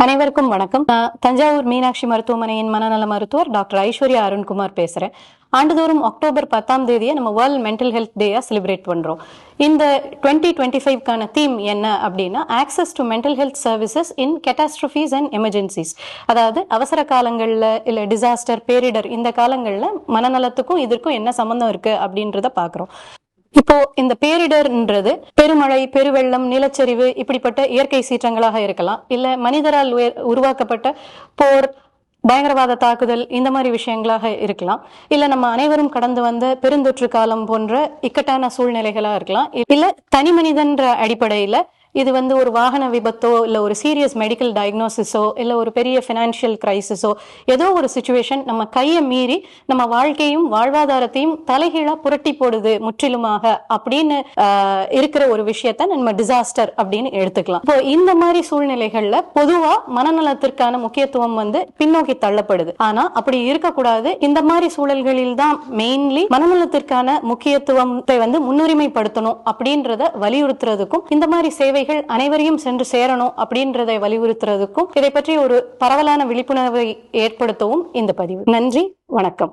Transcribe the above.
அனைவருக்கும் வணக்கம். தஞ்சாவூர் மீனாட்சி மருத்துவமனையின் மனநல மருத்துவர் டாக்டர் ஐஸ்வர்யா அருண்குமார் பேசுறேன். ஆண்டுதோறும் அக்டோபர் பத்தாம் தேதியை நம்ம வேர்ல்ட் மென்டல் ஹெல்த் டேயா செலிப்ரேட் பண்றோம். இந்த டுவெண்ட்டி டுவெண்ட்டி ஃபைவ்க்கான தீம் என்ன அப்படின்னா access to mental health services in catastrophes and emergencies அதாவது அவசர காலங்களில் இல்லை டிசாஸ்டர் பேரிடர் இந்த காலங்களில் மனநலத்துக்கும் இதற்கும் என்ன சம்மந்தம் இருக்கு அப்படின்றத பார்க்குறோம். இப்போ இந்த பேரிடர்ன்றது பெருமழை பெருவெள்ளம் நிலச்சரிவு இப்படிப்பட்ட இயற்கை சீற்றங்களாக இருக்கலாம். இல்ல மனிதரால் உருவாக்கப்பட்ட போர் பயங்கரவாத தாக்குதல் இந்த மாதிரி விஷயங்களாக இருக்கலாம். இல்ல நம்ம அனைவரும் கடந்து வந்த பெருந்தொற்று காலம் போன்ற இக்கட்டான சூழ்நிலைகளா இருக்கலாம். இல்ல தனி மனிதன்ற அடிப்படையில இது வந்து ஒரு வாகன விபத்தோ இல்லை ஒரு சீரியஸ் மெடிக்கல் டயக்னோசிஸோ இல்ல ஒரு பெரிய ஃபினான்ஷியல் கிரைசிஸோ ஏதோ ஒரு சுச்சுவேஷன் நம்ம கையை மீறி நம்ம வாழ்க்கையும் வாழ்வாதாரத்தையும் தலைகீழா புரட்டி போடுது முற்றிலுமாக அப்படின்னு ஆஹ், இருக்கிற ஒரு விஷயத்த நம்ம டிசாஸ்டர் அப்படின்னு எடுத்துக்கலாம். இப்போ இந்த மாதிரி சூழ்நிலைகள்ல பொதுவா மனநலத்திற்கான முக்கியத்துவம் வந்து பின்னோக்கி தள்ளப்படுது. ஆனா அப்படி இருக்கக்கூடாது. இந்த மாதிரி சூழல்களில் தான் மெயின்லி மனநலத்திற்கான முக்கியத்துவத்தை வந்து முன்னுரிமைப்படுத்தணும் அப்படின்றத வலியுறுத்துறதுக்கும் இந்த மாதிரி சேவை செய்திகள் அனைவரையும் சென்று சேரணும் அப்படின்றதை வலியுறுத்துறதுக்கும் இதை பற்றி ஒரு பரவலான விழிப்புணர்வை ஏற்படுத்தவும் இந்த பதிவு. நன்றி வணக்கம்.